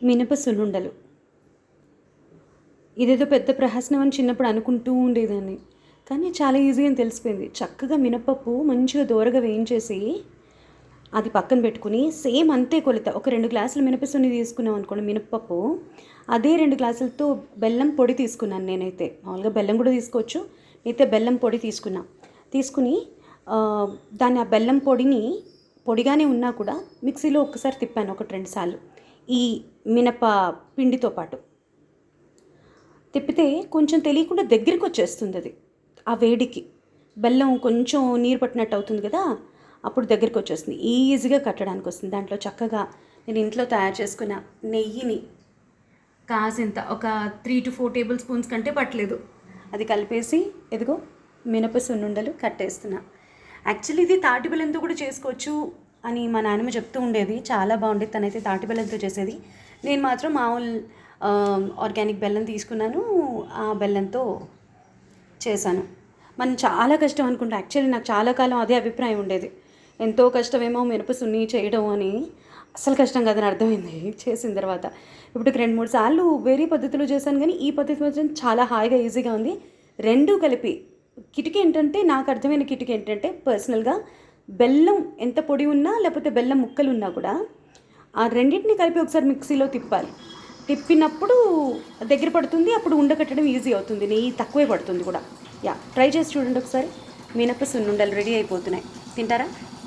మినప సున్నుండలు ఇదేదో పెద్ద ప్రహసనం అని చిన్నప్పుడు అనుకుంటూ ఉండేదాన్ని. కానీ చాలా ఈజీ అని తెలిసిపోయింది. చక్కగా మినపప్పు మంచిగా దోరగా వేయించేసి అది పక్కన పెట్టుకుని సేమ్ అంతే కొలత. ఒక రెండు గ్లాసులు మినపసుని తీసుకున్నాం అనుకోండి మినపప్పు. అదే రెండు గ్లాసులతో బెల్లం పొడి తీసుకున్నాను నేనైతే. మామూలుగా బెల్లం కూడా తీసుకోవచ్చు. అయితే బెల్లం పొడి తీసుకున్నా. తీసుకుని దాన్ని ఆ బెల్లం పొడిని పొడిగానే ఉన్నా కూడా మిక్సీలో ఒక్కసారి తిప్పాను ఒకటి రెండు సార్లు. ఈ మినప పిండితో పాటు. తిప్పితే కొంచెం తెలియకుండా దగ్గరికి వచ్చేస్తుంది అది ఆ వేడికి. బెల్లం కొంచెం నీరు పట్టినట్టు అవుతుంది కదా అప్పుడు దగ్గరికి వచ్చేస్తుంది. ఈజీగా కట్టడానికి వస్తుంది. దాంట్లో చక్కగా నేను ఇంట్లో తయారు చేసుకున్న నెయ్యిని కాసింత ఒక three to four tablespoons కంటే పట్టలేదు. అది కలిపేసి ఎదుగో మినప సున్నుండలు కట్టేస్తున్నా. యాక్చువల్లీ ఇది తాటి బెల్లంతో కూడా చేసుకోవచ్చు. అని మా నాన్నమ్మ చెప్తూ ఉండేది. చాలా బాగుండేది. తనైతే తాటి బెల్లంతో చేసేది. నేను మాత్రం మామూలు ఆర్గానిక్ బెల్లం తీసుకున్నాను. ఆ బెల్లంతో చేశాను. మనం చాలా కష్టం అనుకుంటా. యాక్చువల్లీ నాకు చాలా కాలం అదే అభిప్రాయం ఉండేది. ఎంతో కష్టమేమో మినప సున్ని చేయడం అని. అసలు కష్టం కాదని అర్థమైంది. చేసిన తర్వాత ఇప్పటికి రెండు మూడు సార్లు వేరే పద్ధతిలో చేశాను కానీ ఈ పద్ధతి మాత్రం చాలా హాయిగా ఈజీగా ఉంది. రెండు కలిపి కిటికీ ఏంటంటే నాకు అర్థమైన కిటికీ ఏంటంటే పర్సనల్గా బెల్లం ఎంత పొడి ఉన్నా లేకపోతే బెల్లం ముక్కలు ఉన్నా కూడా ఆ రెండింటిని కలిపి ఒకసారి మిక్సీలో తిప్పాలి. తిప్పినప్పుడు దగ్గర పడుతుంది అప్పుడు ఉండకట్టడం ఈజీ అవుతుంది నెయ్యి తక్కువే పడుతుంది కూడా. యా ట్రై చేసి చూడండి ఒకసారి. మినప సున్నుండలు రెడీ అయిపోతున్నాయి. తింటారా?